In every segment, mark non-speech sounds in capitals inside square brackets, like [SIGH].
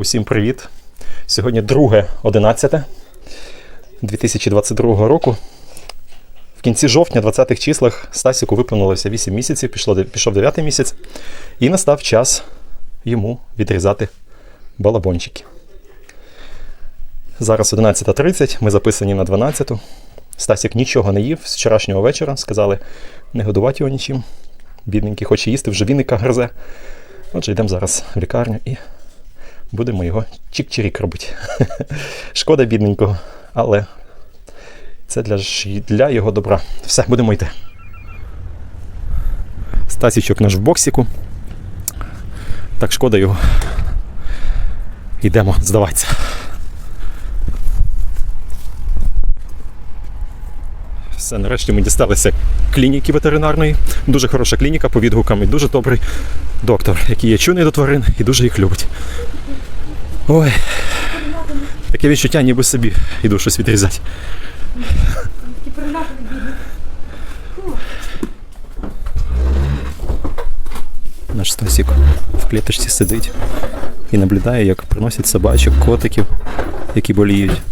Усім привіт! Сьогодні 2.11 2022 року. В кінці жовтня, 20-х числах, Стасіку виповнилося 8 місяців, пішло, пішов 9 місяць, і настав час йому відрізати балабончики. Зараз 11.30, ми записані на 12. Стасік нічого не їв з вчорашнього вечора. Сказали не годувати його нічим. Бідненький хоче їсти, вже віника гризе. Отже, йдемо зараз в лікарню і будемо його чик-чирік робити. [LAUGHS] Шкода бідненького, але це для, для його добра. Все, будемо йти. Стасічок наш в боксіку. Так шкода його. Йдемо здаватися. Все, нарешті ми дісталися клініки ветеринарної. Дуже хороша клініка по відгукам і дуже добрий доктор, який є чуний до тварин і дуже їх любить. Ой. Таке відчуття, ніби собі іду щось відрізати. Наш Стасік в клеточці сидить і наблюдає, як приносять собачок, котиків, які боліють.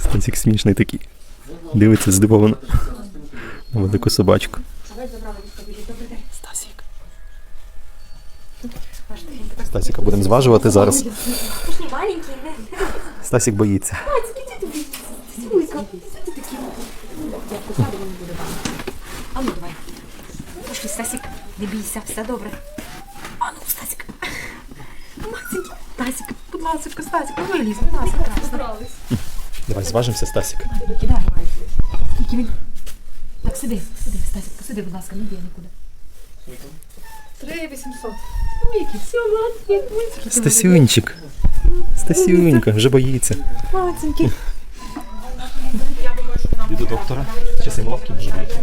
Стасік смішний такий. Дивиться здивовано на велику собачку. Стасік. Стасіка будемо зважувати зараз. Стасік боїться. А ну давай. Пошли, Стасик, не бійся, все добре. А ну, Стасик. Масенький. Стасик, будь ласка, Стасик, виліз, будь ласка. Давай зважимося, Стасік. Кидай. Скільки він? Так, сиди, сиди, Стасик, посиди, будь ласка, не бій нікуди. 3 800. Ну, який, все. Стасюнчик. Стасюнька, вже боїться. Масенький. Іду до доктора. Часи ловкі може бути.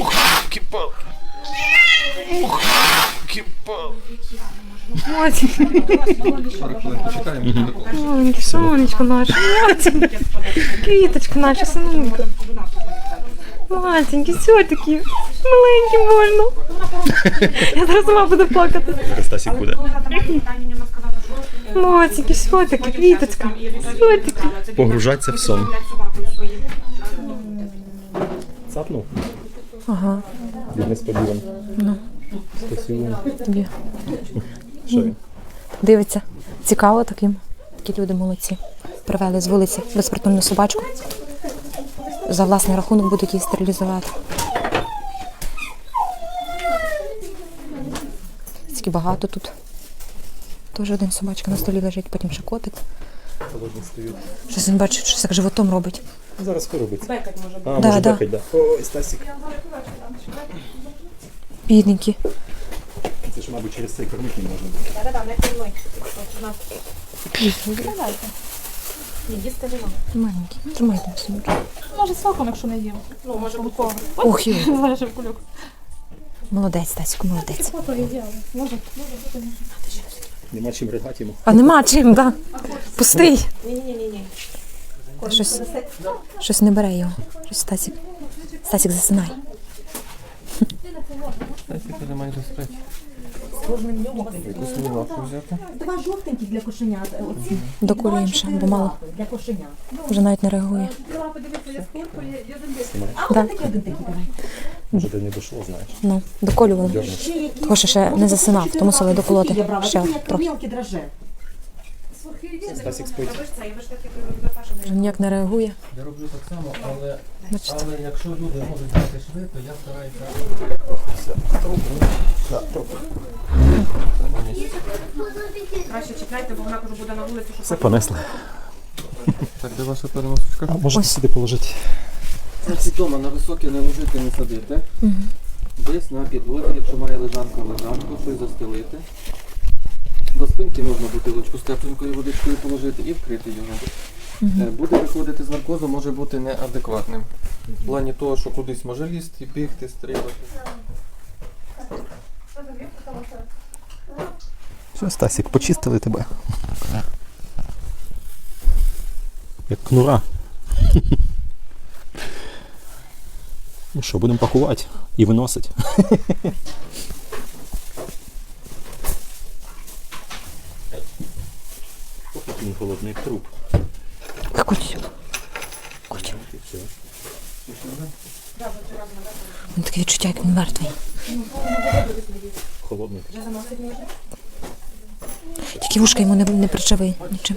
Ух, кипал. Ух, кипал. Маленький, сонечко наше. Квіточка наша, синулька. Матінький, все такі. Маленький можна. [LAUGHS] Я зараз сама буду плакати. Стасік буде. Матінький, все таки, квіточка. Все таки. Погружатися в сон. Цапнув? Ага, Від несподіван. Ну. Стасюнь. тобі. Що він? Дивиться. Цікаво таким. Такі люди молодці. Привели з вулиці безпритульну собачку. За власний рахунок будуть її стерилізувати. Стільки багато тут. Теж один собачка на столі лежить, потім ще котик. Щось він бачить, щось як животом робить. Зараз виробиться. А, Да, може да. бекать, да. Ой, Стасік. Бідненький. Це ж, мабуть, через цей кормити не можна буде. Маленький. Тримайте собі. Може соком, якщо не їм. Ну, може буквально. Ох, йой. Залежить [LAUGHS] в кульок. Молодець, Стасіку, молодець. Фото ідеально. Може. Нема чим ригати йому. А нема чим, да? Пустий. Ні-ні-ні. Щось, щось не бере його. Щось Стасік. Стасік засинай. Два жовтенькі для кошенят. Оці. Доколюємо ще, бо мало. Для кошенят. Вже навіть не реагує. А Да. один такий, один такий давай. До не дійшло, знаєш. Ну, доколювали. Ще які? Ще не засинав, тому мусили доколоти ще трохи. мілкі драже. Стасік спить. Ніяк не реагує. Я роблю так само, але, Бачите. але якщо люди можуть знати шви, то я стараюся. Краще чекайте, бо вона кажу, буде на вулиці, щоб Все понесли. [LAUGHS] Так, де ваша переносочка? А можете сюди положити. Значить, вдома на високе не ложити, не садити. Десь на підлозі, якщо має лежанка, лежанку, щось застелити. До спинки можна бутилочку з тепленькою водичкою положити і вкрити його. Е, Буде виходити з наркозу, може бути неадекватним. В плані того, що кудись може лізти, бігти, стрілити. Все, Стасік, почистили тебе. Як кнура. Ну що, будемо пакувати і виносити. Холодний труп. Куть. Куть. Він таке відчуття, як він мертвий. Холодний. Тільки вушка йому не, не причави нічим.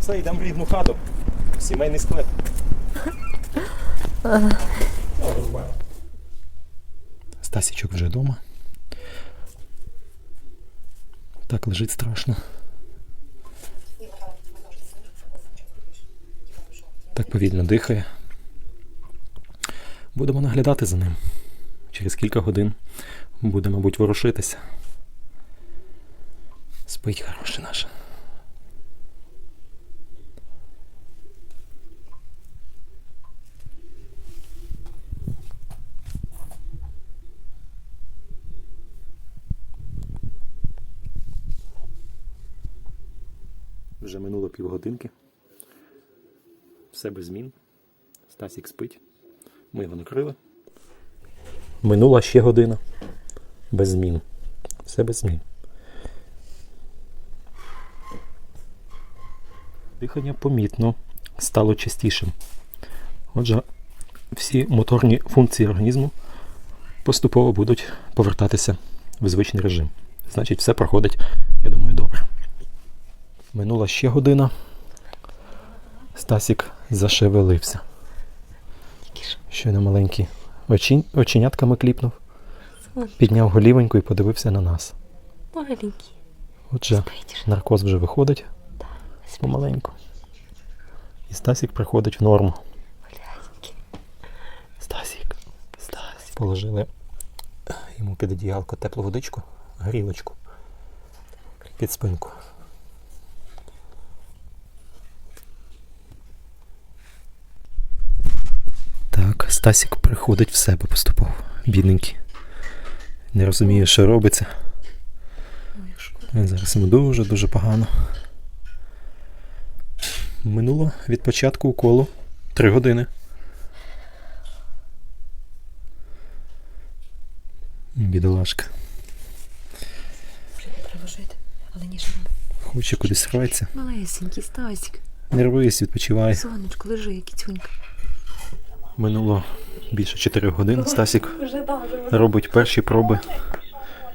Все, йдемо в рідну хату. Сімейний склеп. Стасічок вже вдома. Так лежить страшно. Так повільно дихає. Будемо наглядати за ним. Через кілька годин буде, мабуть, ворушитися. Спить хороше наше. Вже минуло півгодинки. Все без змін. Стасік спить. Ми його накрили. Минула ще година. Без змін. Все без змін. Дихання помітно стало частішим. Отже, всі моторні функції організму поступово будуть повертатися в звичний режим. Значить, все проходить, я думаю. Минула ще година. Стасік зашевелився. Щойно маленькі очі, оченятками кліпнув. Підняв голівеньку і подивився на нас. Маленький. Отже, наркоз вже виходить помаленьку. І Стасік приходить в норму. Стасік. Стасік. Положили йому під одіялко теплу водичку, грілочку під спинку. Так, Стасік приходить в себе поступово. Бідненький. Не розуміє, що робиться. Зараз йому дуже-дуже погано. Минуло від початку уколу 3 години. Бідолашка. Треба жити, але ніж Хоче кудись рветься. Малесенький Стасік. Не рвись, відпочивай. Сонечко, лежи, кіцюнька. Минуло більше 4 годин. Стасік робить перші проби,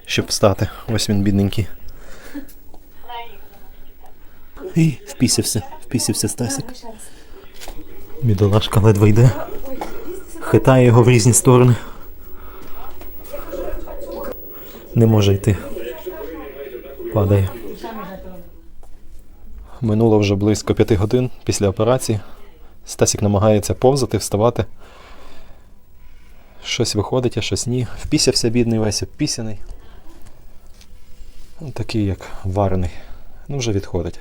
щоб встати. Ось він бідненький. І впісявся, впісявся Стасік. Бідолашка ледве йде. Хитає його в різні сторони. Не може йти. Падає. Минуло вже близько п'яти годин після операції. Стасік намагається повзати, вставати. Щось виходить, а щось ні. Впісявся бідний весь обпісяний. Ну, Такий, як варений. Ну, вже відходить.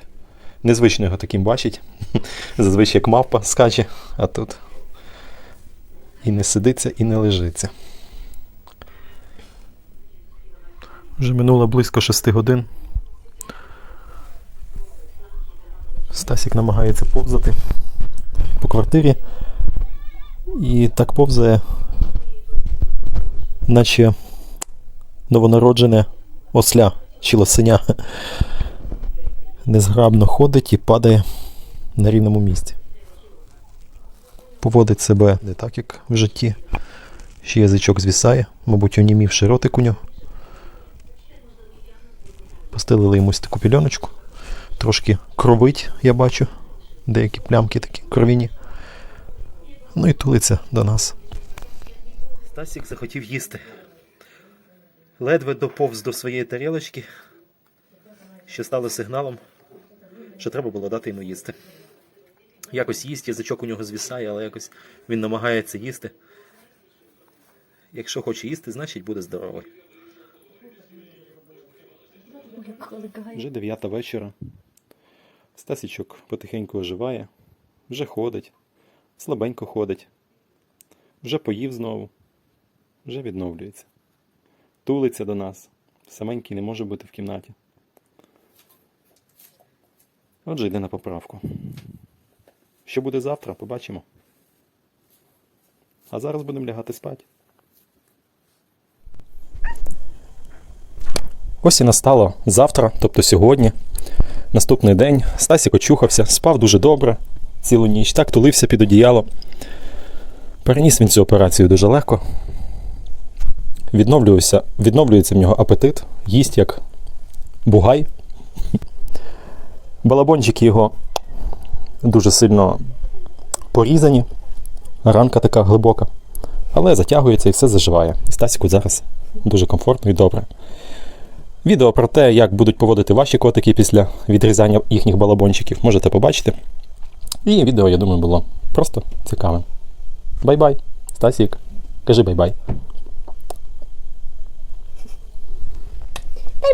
Незвично його таким бачить. [LAUGHS] Зазвичай як мавпа скаче, а тут і не сидиться, і не лежиться. Вже минуло близько шести годин. Стасік намагається повзати по квартирі. І так повзає, наче новонароджене осля чи лосеня. Незграбно ходить і падає на рівному місці. Поводить себе не так, як в житті. Ще язичок звісає, мабуть, онімівши ротик у нього. Постелили йомусь таку пільоночку. Трошки кровить, я бачу. Деякі плямки такі кровіні. Ну і тулиться до нас. Стасік захотів їсти. Ледве доповз до своєї тарілочки, що стало сигналом, що треба було дати йому їсти. Якось їсть, язичок у нього звісає, але якось він намагається їсти. Якщо хоче їсти, значить буде здоровий. Вже дев'ята вечора. Стасічок потихеньку оживає, вже ходить, слабенько ходить, вже поїв знову, вже відновлюється. Тулиться до нас. Саменький не може бути в кімнаті. Отже, йде на поправку. Що буде завтра, побачимо. А зараз будемо лягати спати. Ось і настало завтра, тобто сьогодні. Наступний день Стасік очухався, спав дуже добре цілу ніч, так тулився під одіяло. Переніс він цю операцію дуже легко. Відновлюється, відновлюється в нього апетит, їсть як бугай. Балабончики його дуже сильно порізані, ранка така глибока, але затягується і все заживає. І Стасіку зараз дуже комфортно і добре. Відео про те, як будуть поводити ваші котики після відрізання їхніх балабончиків, можете побачити. І відео, я думаю, було просто цікавим. Бай-бай, Стасік. Кажи бай-бай. Бай-бай.